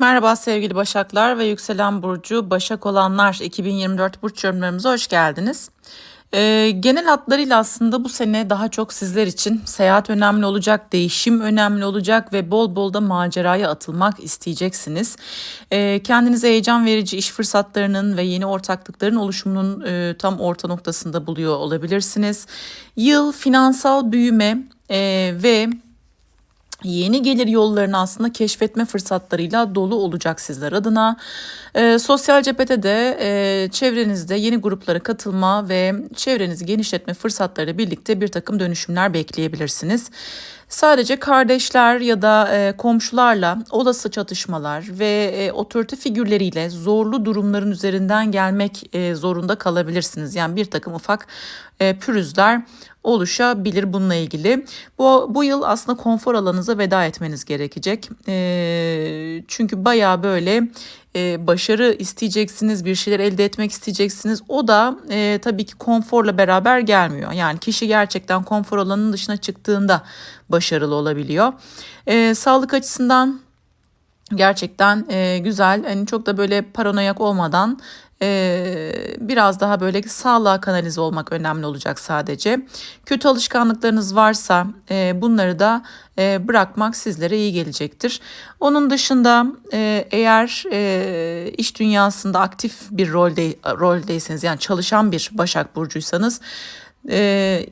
Merhaba sevgili Başaklar ve yükselen burcu Başak olanlar 2024 burç yorumlarımıza hoş geldiniz. Ee, genel hatlarıyla aslında bu sene daha çok sizler için seyahat önemli olacak, değişim önemli olacak ve bol bol da maceraya atılmak isteyeceksiniz. Ee, kendinizi heyecan verici iş fırsatlarının ve yeni ortaklıkların oluşumunun e, tam orta noktasında buluyor olabilirsiniz. Yıl finansal büyüme e, ve yeni gelir yollarını aslında keşfetme fırsatlarıyla dolu olacak sizler adına. E, sosyal cephete de e, çevrenizde yeni gruplara katılma ve çevrenizi genişletme fırsatları birlikte bir takım dönüşümler bekleyebilirsiniz. Sadece kardeşler ya da e, komşularla olası çatışmalar ve e, otorite figürleriyle zorlu durumların üzerinden gelmek e, zorunda kalabilirsiniz. Yani bir takım ufak e, pürüzler oluşabilir bununla ilgili. Bu, bu yıl aslında konfor alanınıza veda etmeniz gerekecek. E, çünkü baya böyle e, başarı isteyeceksiniz, bir şeyler elde etmek isteyeceksiniz. O da e, tabii ki konforla beraber gelmiyor. Yani kişi gerçekten konfor alanının dışına çıktığında başarılı olabiliyor. E, sağlık açısından gerçekten e, güzel. Hani çok da böyle paranoyak olmadan ee, biraz daha böyle sağlığa kanalize olmak önemli olacak sadece. Kötü alışkanlıklarınız varsa e, bunları da e, bırakmak sizlere iyi gelecektir. Onun dışında e, eğer e, iş dünyasında aktif bir rolde roldeyseniz yani çalışan bir Başak Burcuysanız e,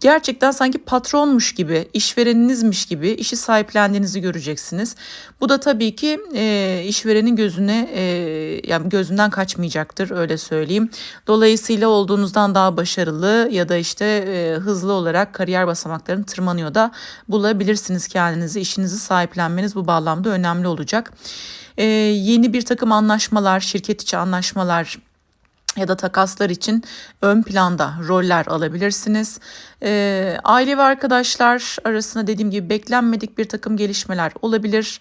gerçekten sanki patronmuş gibi, işvereninizmiş gibi işi sahiplendiğinizi göreceksiniz. Bu da tabii ki e, işverenin gözüne e, yani gözünden kaçmayacaktır öyle söyleyeyim. Dolayısıyla olduğunuzdan daha başarılı ya da işte e, hızlı olarak kariyer basamaklarını tırmanıyor da bulabilirsiniz kendinizi. İşinizi sahiplenmeniz bu bağlamda önemli olacak. E, yeni bir takım anlaşmalar, şirket içi anlaşmalar ya da takaslar için ön planda roller alabilirsiniz. E, aile ve arkadaşlar arasında dediğim gibi beklenmedik bir takım gelişmeler olabilir.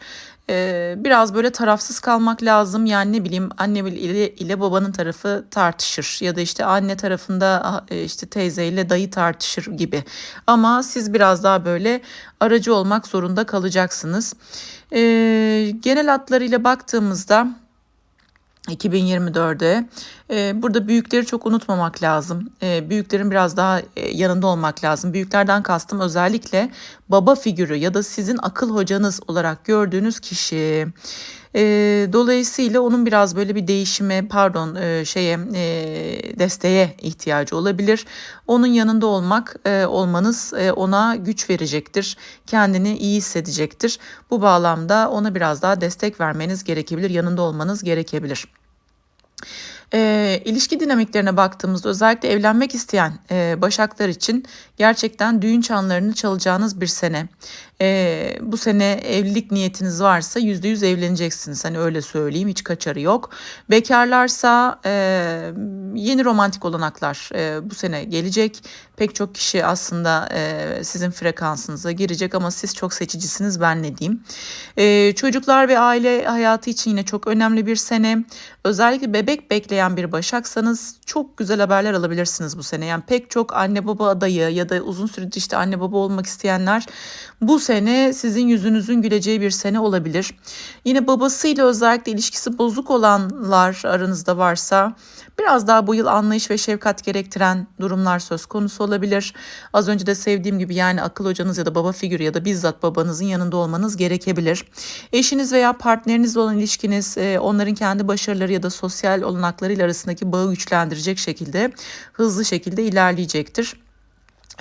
E, biraz böyle tarafsız kalmak lazım. Yani ne bileyim anne ile, ile babanın tarafı tartışır ya da işte anne tarafında ah, e, işte teyze ile dayı tartışır gibi. Ama siz biraz daha böyle aracı olmak zorunda kalacaksınız. E, genel hatlarıyla baktığımızda 2024'de. Ee, burada büyükleri çok unutmamak lazım. Ee, büyüklerin biraz daha e, yanında olmak lazım. Büyüklerden kastım özellikle baba figürü ya da sizin akıl hocanız olarak gördüğünüz kişi. E, dolayısıyla onun biraz böyle bir değişime pardon e, şeye e, desteğe ihtiyacı olabilir. Onun yanında olmak olmanız ona güç verecektir. Kendini iyi hissedecektir. Bu bağlamda ona biraz daha destek vermeniz gerekebilir. Yanında olmanız gerekebilir. E, ilişki dinamiklerine baktığımızda özellikle evlenmek isteyen e, başaklar için gerçekten düğün çanlarını çalacağınız bir sene. E, bu sene evlilik niyetiniz varsa yüzde yüz evleneceksiniz. Hani öyle söyleyeyim hiç kaçarı yok. Bekarlarsa e, yeni romantik olanaklar e, bu sene gelecek. Pek çok kişi aslında e, sizin frekansınıza girecek ama siz çok seçicisiniz ben ne diyeyim. E, çocuklar ve aile hayatı için yine çok önemli bir sene. Özellikle bebek bekleyen bir başaksanız çok güzel haberler alabilirsiniz bu sene. Yani pek çok anne baba adayı ya da uzun süredir işte anne baba olmak isteyenler bu sene sizin yüzünüzün güleceği bir sene olabilir. Yine babasıyla özellikle ilişkisi bozuk olanlar aranızda varsa biraz daha bu yıl anlayış ve şefkat gerektiren durumlar söz konusu olabilir. Az önce de sevdiğim gibi yani akıl hocanız ya da baba figürü ya da bizzat babanızın yanında olmanız gerekebilir. Eşiniz veya partnerinizle olan ilişkiniz e, onların kendi başarıları ya da sosyal olanaklarıyla arasındaki bağı güçlendirecek şekilde hızlı şekilde ilerleyecektir.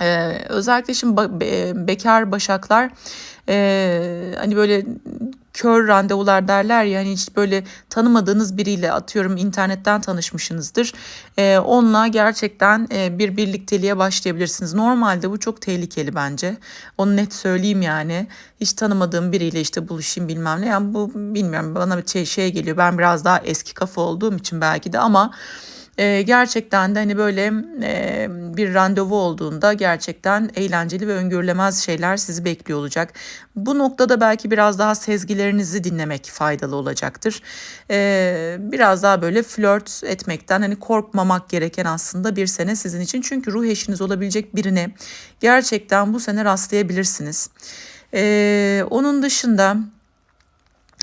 Ee, özellikle şimdi be, bekar başaklar e, hani böyle kör randevular derler ya hani hiç böyle tanımadığınız biriyle atıyorum internetten tanışmışsınızdır. E, onunla gerçekten e, bir birlikteliğe başlayabilirsiniz. Normalde bu çok tehlikeli bence. Onu net söyleyeyim yani. Hiç tanımadığım biriyle işte buluşayım bilmem ne. Yani bu bilmiyorum bana bir şey, şey geliyor. Ben biraz daha eski kafa olduğum için belki de ama e, gerçekten de hani böyle e, bir randevu olduğunda gerçekten eğlenceli ve öngörülemez şeyler sizi bekliyor olacak. Bu noktada belki biraz daha sezgilerinizi dinlemek faydalı olacaktır. E, biraz daha böyle flört etmekten hani korkmamak gereken aslında bir sene sizin için. Çünkü ruh eşiniz olabilecek birine gerçekten bu sene rastlayabilirsiniz. E, onun dışında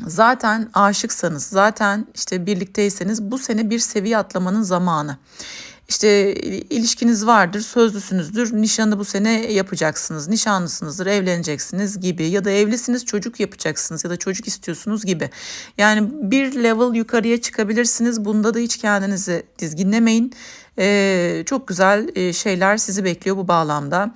Zaten aşıksanız, zaten işte birlikteyseniz bu sene bir seviye atlamanın zamanı. İşte ilişkiniz vardır, sözlüsünüzdür, nişanı bu sene yapacaksınız, nişanlısınızdır, evleneceksiniz gibi ya da evlisiniz çocuk yapacaksınız ya da çocuk istiyorsunuz gibi. Yani bir level yukarıya çıkabilirsiniz. Bunda da hiç kendinizi dizginlemeyin. Ee, çok güzel e, şeyler sizi bekliyor bu bağlamda.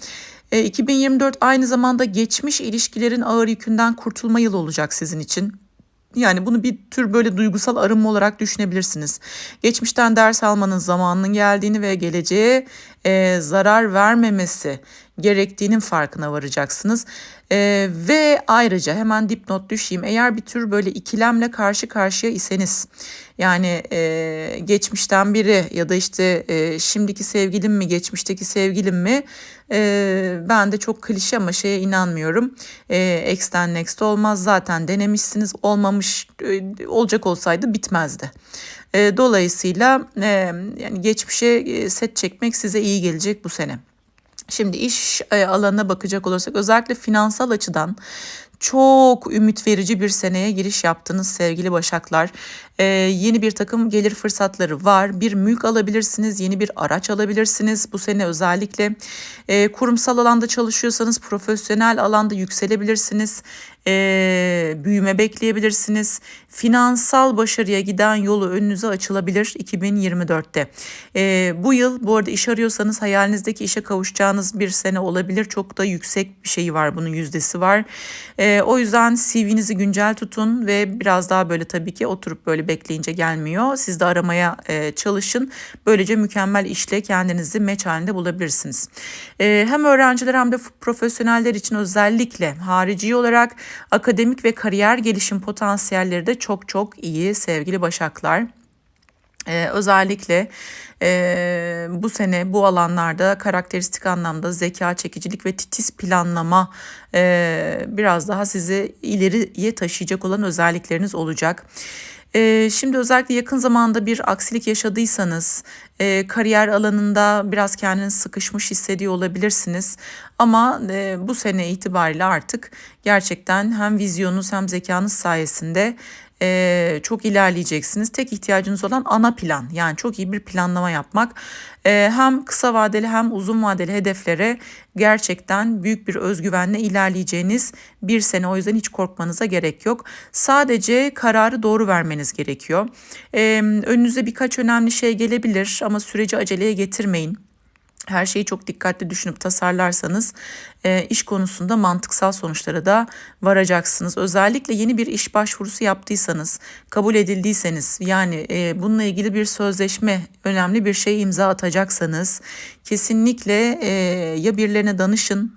2024 aynı zamanda geçmiş ilişkilerin ağır yükünden kurtulma yılı olacak sizin için. Yani bunu bir tür böyle duygusal arınma olarak düşünebilirsiniz. Geçmişten ders almanın zamanının geldiğini ve geleceğe e, zarar vermemesi gerektiğinin farkına varacaksınız. E, ve ayrıca hemen dipnot düşeyim. Eğer bir tür böyle ikilemle karşı karşıya iseniz yani e, geçmişten biri ya da işte e, şimdiki sevgilim mi geçmişteki sevgilim mi e, ben de çok klişe ama şeye inanmıyorum. E, X'ten next olmaz zaten denemişsiniz olmamış e, olacak olsaydı bitmezdi. E, dolayısıyla e, yani geçmişe e, set çekmek size iyi gelecek bu sene. Şimdi iş e, alanına bakacak olursak özellikle finansal açıdan çok ümit verici bir seneye giriş yaptınız sevgili Başaklar. Ee, yeni bir takım gelir fırsatları var. Bir mülk alabilirsiniz, yeni bir araç alabilirsiniz. Bu sene özellikle e, kurumsal alanda çalışıyorsanız profesyonel alanda yükselebilirsiniz. E, büyüme bekleyebilirsiniz. Finansal başarıya giden yolu önünüze açılabilir 2024'te. E, bu yıl bu arada iş arıyorsanız hayalinizdeki işe kavuşacağınız bir sene olabilir. Çok da yüksek bir şeyi var bunun yüzdesi var. E, o yüzden CV'nizi güncel tutun ve biraz daha böyle tabii ki oturup böyle bekleyince gelmiyor. Siz de aramaya e, çalışın. Böylece mükemmel işle kendinizi meç halinde bulabilirsiniz. E, hem öğrenciler hem de profesyoneller için özellikle harici olarak akademik ve kariyer gelişim potansiyelleri de çok çok iyi sevgili Başaklar. Ee, özellikle e, bu sene bu alanlarda karakteristik anlamda zeka, çekicilik ve titiz planlama e, biraz daha sizi ileriye taşıyacak olan özellikleriniz olacak. E, şimdi özellikle yakın zamanda bir aksilik yaşadıysanız e, kariyer alanında biraz kendinizi sıkışmış hissediyor olabilirsiniz. Ama e, bu sene itibariyle artık gerçekten hem vizyonunuz hem zekanız sayesinde e, çok ilerleyeceksiniz. Tek ihtiyacınız olan ana plan yani çok iyi bir planlama yapmak. E, hem kısa vadeli hem uzun vadeli hedeflere gerçekten büyük bir özgüvenle ilerleyeceğiniz bir sene o yüzden hiç korkmanıza gerek yok. Sadece kararı doğru vermeniz gerekiyor. E, önünüze birkaç önemli şey gelebilir ama süreci aceleye getirmeyin her şeyi çok dikkatli düşünüp tasarlarsanız e, iş konusunda mantıksal sonuçlara da varacaksınız. Özellikle yeni bir iş başvurusu yaptıysanız, kabul edildiyseniz yani e, bununla ilgili bir sözleşme önemli bir şey imza atacaksanız kesinlikle e, ya birilerine danışın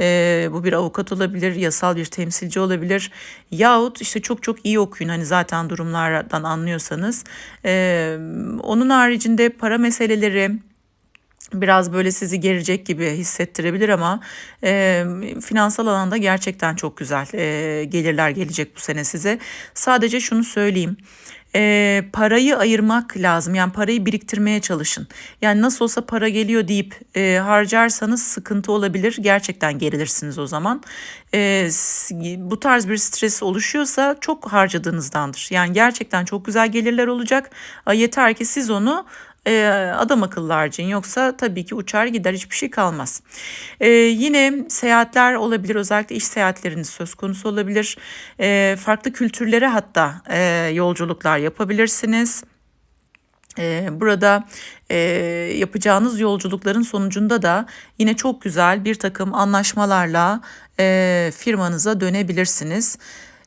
e, bu bir avukat olabilir, yasal bir temsilci olabilir. Yahut işte çok çok iyi okuyun hani zaten durumlardan anlıyorsanız. E, onun haricinde para meseleleri, biraz böyle sizi gerecek gibi hissettirebilir ama e, finansal alanda gerçekten çok güzel e, gelirler gelecek bu sene size. Sadece şunu söyleyeyim e, parayı ayırmak lazım. Yani parayı biriktirmeye çalışın. Yani nasıl olsa para geliyor deyip e, harcarsanız sıkıntı olabilir. Gerçekten gerilirsiniz o zaman. E, bu tarz bir stres oluşuyorsa çok harcadığınızdandır. Yani gerçekten çok güzel gelirler olacak. Yeter ki siz onu e, adam akıllı harcayın yoksa tabii ki uçar gider hiçbir şey kalmaz. E, yine seyahatler olabilir özellikle iş seyahatleriniz söz konusu olabilir. E, farklı kültürlere hatta e, yolculuklar yapabilirsiniz. Burada e, yapacağınız yolculukların sonucunda da yine çok güzel bir takım anlaşmalarla e, firmanıza dönebilirsiniz.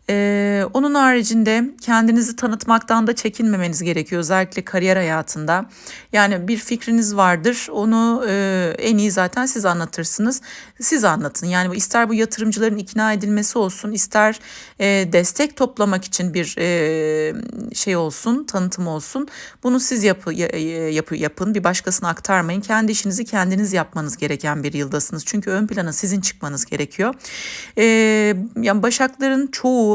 Ee, onun haricinde kendinizi tanıtmaktan da çekinmemeniz gerekiyor özellikle kariyer hayatında. Yani bir fikriniz vardır onu e, en iyi zaten siz anlatırsınız. Siz anlatın yani ister bu yatırımcıların ikna edilmesi olsun ister e, destek toplamak için bir e, şey olsun tanıtım olsun. Bunu siz yapı, yapı, yapın bir başkasına aktarmayın. Kendi işinizi kendiniz yapmanız gereken bir yıldasınız. Çünkü ön plana sizin çıkmanız gerekiyor. E, yani başakların çoğu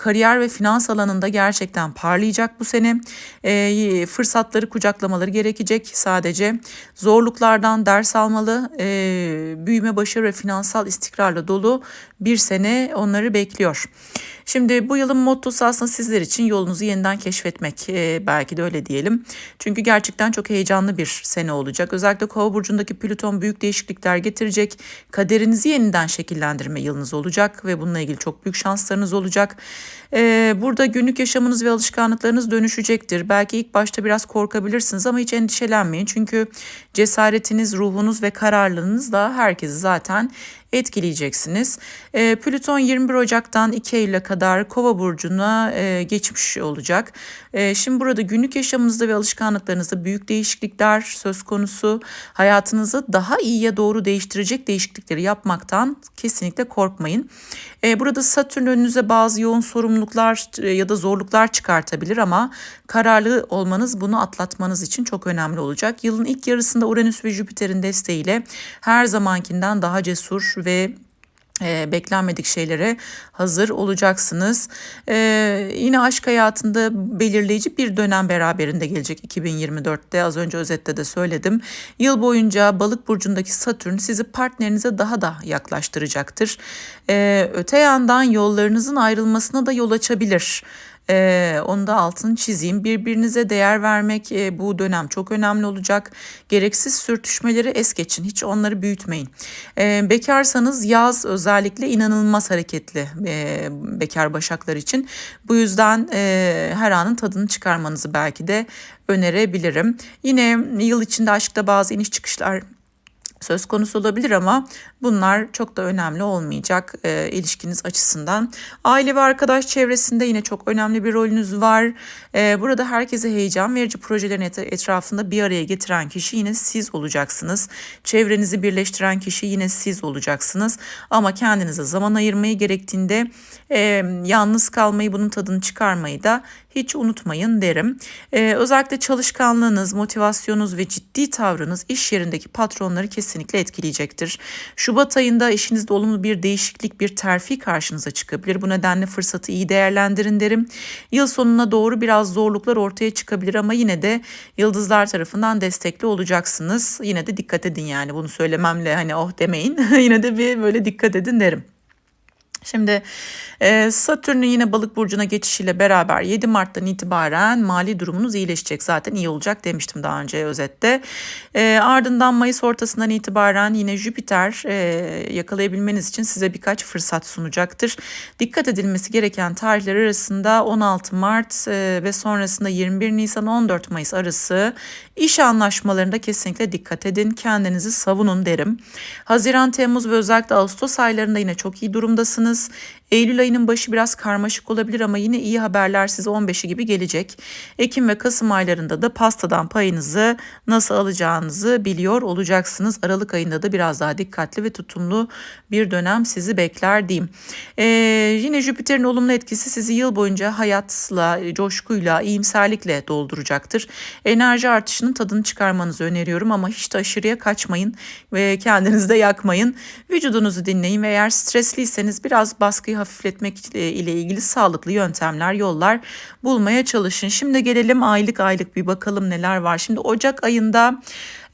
Kariyer ve finans alanında gerçekten parlayacak bu sene. E, fırsatları kucaklamaları gerekecek sadece. Zorluklardan ders almalı. E, büyüme, başarı ve finansal istikrarla dolu bir sene onları bekliyor. Şimdi bu yılın mottosu aslında sizler için yolunuzu yeniden keşfetmek. E, belki de öyle diyelim. Çünkü gerçekten çok heyecanlı bir sene olacak. Özellikle Kova burcundaki Plüton büyük değişiklikler getirecek. Kaderinizi yeniden şekillendirme yılınız olacak ve bununla ilgili çok büyük şanslarınız olacak. E, burada günlük yaşamınız ve alışkanlıklarınız dönüşecektir. Belki ilk başta biraz korkabilirsiniz ama hiç endişelenmeyin. Çünkü cesaretiniz, ruhunuz ve kararlılığınız da herkesi zaten etkileyeceksiniz. E, Plüton 21 Ocak'tan 2 Eylül'e kadar Kova burcuna e, geçmiş olacak. E, şimdi burada günlük yaşamınızda ve alışkanlıklarınızda büyük değişiklikler söz konusu. Hayatınızı daha iyiye doğru değiştirecek değişiklikleri yapmaktan kesinlikle korkmayın. E, burada Satürn önünüze bazı yoğun sorumluluklar e, ya da zorluklar çıkartabilir ama kararlı olmanız bunu atlatmanız için çok önemli olacak. Yılın ilk yarısında Uranüs ve Jüpiter'in desteğiyle her zamankinden daha cesur ve e, beklenmedik şeylere hazır olacaksınız. E, yine aşk hayatında belirleyici bir dönem beraberinde gelecek 2024'te az önce özette de söyledim. Yıl boyunca balık burcundaki Satürn sizi partnerinize daha da yaklaştıracaktır. E, öte yandan yollarınızın ayrılmasına da yol açabilir. Ee, onu da altını çizeyim. Birbirinize değer vermek e, bu dönem çok önemli olacak. Gereksiz sürtüşmeleri es geçin. Hiç onları büyütmeyin. Ee, bekarsanız yaz özellikle inanılmaz hareketli e, bekar başaklar için. Bu yüzden e, her anın tadını çıkarmanızı belki de önerebilirim. Yine yıl içinde aşkta bazı iniş çıkışlar söz konusu olabilir ama bunlar çok da önemli olmayacak e, ilişkiniz açısından. Aile ve arkadaş çevresinde yine çok önemli bir rolünüz var. E, burada herkese heyecan verici projelerin et- etrafında bir araya getiren kişi yine siz olacaksınız. Çevrenizi birleştiren kişi yine siz olacaksınız. Ama kendinize zaman ayırmayı gerektiğinde e, yalnız kalmayı bunun tadını çıkarmayı da hiç unutmayın derim. Ee, özellikle çalışkanlığınız, motivasyonunuz ve ciddi tavrınız iş yerindeki patronları kesinlikle etkileyecektir. Şubat ayında işinizde olumlu bir değişiklik, bir terfi karşınıza çıkabilir. Bu nedenle fırsatı iyi değerlendirin derim. Yıl sonuna doğru biraz zorluklar ortaya çıkabilir ama yine de yıldızlar tarafından destekli olacaksınız. Yine de dikkat edin yani bunu söylememle hani oh demeyin. yine de bir böyle dikkat edin derim. Şimdi e, Satürn'ün yine balık burcuna geçişiyle beraber 7 Mart'tan itibaren mali durumunuz iyileşecek. Zaten iyi olacak demiştim daha önce özette. E, ardından Mayıs ortasından itibaren yine Jüpiter e, yakalayabilmeniz için size birkaç fırsat sunacaktır. Dikkat edilmesi gereken tarihler arasında 16 Mart e, ve sonrasında 21 Nisan 14 Mayıs arası iş anlaşmalarında kesinlikle dikkat edin. Kendinizi savunun derim. Haziran, Temmuz ve özellikle Ağustos aylarında yine çok iyi durumdasınız anos Eylül ayının başı biraz karmaşık olabilir ama yine iyi haberler size 15'i gibi gelecek. Ekim ve Kasım aylarında da pastadan payınızı nasıl alacağınızı biliyor olacaksınız. Aralık ayında da biraz daha dikkatli ve tutumlu bir dönem sizi bekler diyeyim. Ee, yine Jüpiter'in olumlu etkisi sizi yıl boyunca hayatla, coşkuyla, iyimserlikle dolduracaktır. Enerji artışının tadını çıkarmanızı öneriyorum ama hiç de aşırıya kaçmayın ve kendinizi de yakmayın. Vücudunuzu dinleyin ve eğer stresliyseniz biraz baskıyı hafifletmek ile ilgili sağlıklı yöntemler, yollar bulmaya çalışın. Şimdi gelelim aylık aylık bir bakalım neler var. Şimdi Ocak ayında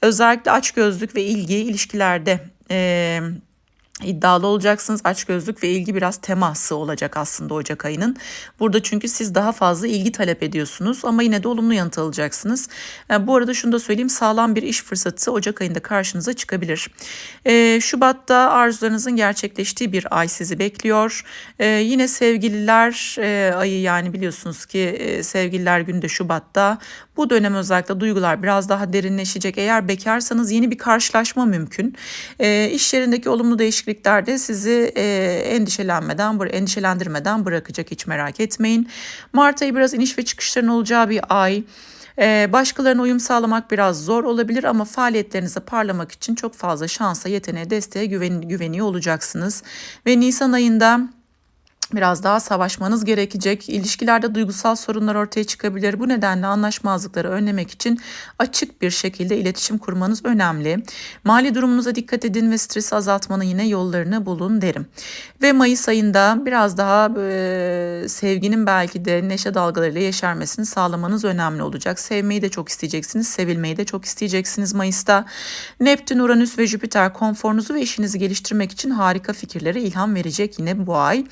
özellikle açgözlük ve ilgi ilişkilerde... Ee, iddialı olacaksınız. Açgözlük ve ilgi biraz teması olacak aslında Ocak ayının. Burada çünkü siz daha fazla ilgi talep ediyorsunuz ama yine de olumlu yanıt alacaksınız. Yani e, bu arada şunu da söyleyeyim sağlam bir iş fırsatı Ocak ayında karşınıza çıkabilir. Ee, Şubat'ta arzularınızın gerçekleştiği bir ay sizi bekliyor. Ee, yine sevgililer e, ayı yani biliyorsunuz ki e, sevgililer günü de Şubat'ta. Bu dönem özellikle duygular biraz daha derinleşecek. Eğer bekarsanız yeni bir karşılaşma mümkün. E, iş yerindeki olumlu değişiklikler de sizi e, endişelenmeden, endişelendirmeden bırakacak hiç merak etmeyin. Mart ayı biraz iniş ve çıkışların olacağı bir ay. Ee, başkalarına uyum sağlamak biraz zor olabilir ama faaliyetlerinize parlamak için çok fazla şansa, yeteneğe, desteğe güven, güveniyor olacaksınız. Ve Nisan ayında Biraz daha savaşmanız gerekecek. İlişkilerde duygusal sorunlar ortaya çıkabilir. Bu nedenle anlaşmazlıkları önlemek için açık bir şekilde iletişim kurmanız önemli. Mali durumunuza dikkat edin ve stresi azaltmanın yine yollarını bulun derim. Ve Mayıs ayında biraz daha e, sevginin belki de neşe dalgalarıyla yeşermesini sağlamanız önemli olacak. Sevmeyi de çok isteyeceksiniz, sevilmeyi de çok isteyeceksiniz Mayıs'ta. Neptün, Uranüs ve Jüpiter konforunuzu ve işinizi geliştirmek için harika fikirlere ilham verecek yine bu ay.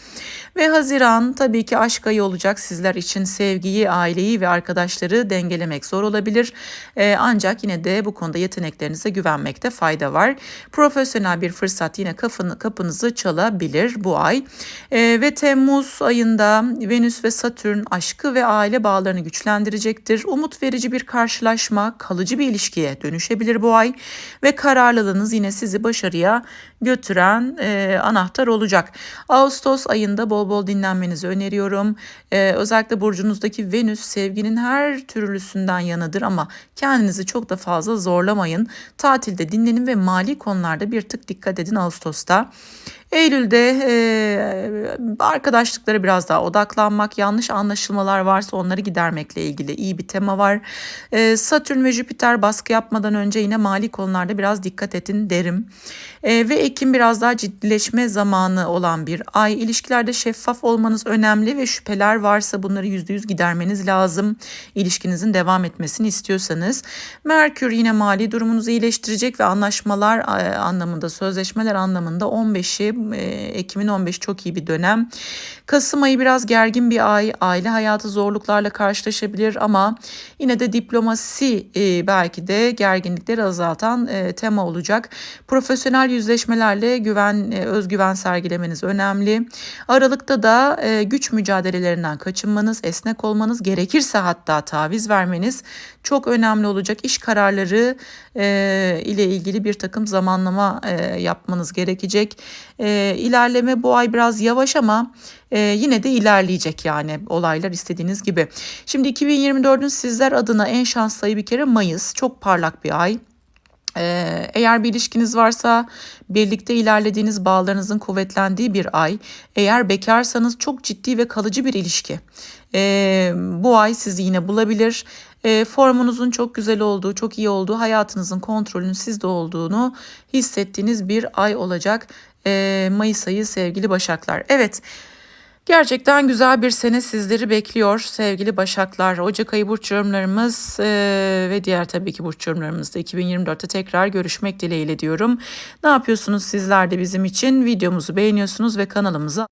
Ve Haziran tabii ki aşk ayı olacak sizler için sevgiyi, aileyi ve arkadaşları dengelemek zor olabilir. Ee, ancak yine de bu konuda yeteneklerinize güvenmekte fayda var. Profesyonel bir fırsat yine kapını, kapınızı çalabilir bu ay. Ee, ve Temmuz ayında Venüs ve Satürn aşkı ve aile bağlarını güçlendirecektir. Umut verici bir karşılaşma, kalıcı bir ilişkiye dönüşebilir bu ay. Ve kararlılığınız yine sizi başarıya götüren e, anahtar olacak. Ağustos ayında bol bol dinlenmenizi öneriyorum. E, özellikle burcunuzdaki Venüs sevginin her türlüsünden yanıdır ama kendinizi çok da fazla zorlamayın. Tatilde dinlenin ve mali konularda bir tık dikkat edin Ağustos'ta. Eylül'de e, arkadaşlıklara biraz daha odaklanmak, yanlış anlaşılmalar varsa onları gidermekle ilgili iyi bir tema var. E, Satürn ve Jüpiter baskı yapmadan önce yine mali konularda biraz dikkat edin derim. E, ve Ekim biraz daha ciddileşme zamanı olan bir ay. İlişkilerde şeffaf olmanız önemli ve şüpheler varsa bunları %100 gidermeniz lazım. İlişkinizin devam etmesini istiyorsanız. Merkür yine mali durumunuzu iyileştirecek ve anlaşmalar e, anlamında, sözleşmeler anlamında 15'i e, Ekim'in 15 çok iyi bir dönem. Kasım ayı biraz gergin bir ay. Aile hayatı zorluklarla karşılaşabilir ama yine de diplomasi e, belki de gerginlikleri azaltan e, tema olacak. Profesyonel yüzleşmelerle güven, özgüven sergilemeniz önemli. Aralıkta da güç mücadelelerinden kaçınmanız, esnek olmanız, gerekirse hatta taviz vermeniz çok önemli olacak. İş kararları ile ilgili bir takım zamanlama yapmanız gerekecek. E, ilerleme bu ay biraz yavaş ama e, yine de ilerleyecek yani olaylar istediğiniz gibi. Şimdi 2024'ün sizler adına en şanslı ayı bir kere Mayıs. Çok parlak bir ay. Ee, eğer bir ilişkiniz varsa birlikte ilerlediğiniz bağlarınızın kuvvetlendiği bir ay. Eğer bekarsanız çok ciddi ve kalıcı bir ilişki. Ee, bu ay sizi yine bulabilir. Ee, formunuzun çok güzel olduğu, çok iyi olduğu, hayatınızın kontrolünün sizde olduğunu hissettiğiniz bir ay olacak. Mayıs ayı sevgili Başaklar. Evet. Gerçekten güzel bir sene sizleri bekliyor sevgili Başaklar. Ocak ayı burç yorumlarımız e, ve diğer tabii ki burç yorumlarımızda 2024'te tekrar görüşmek dileğiyle diyorum. Ne yapıyorsunuz sizler de bizim için? Videomuzu beğeniyorsunuz ve kanalımıza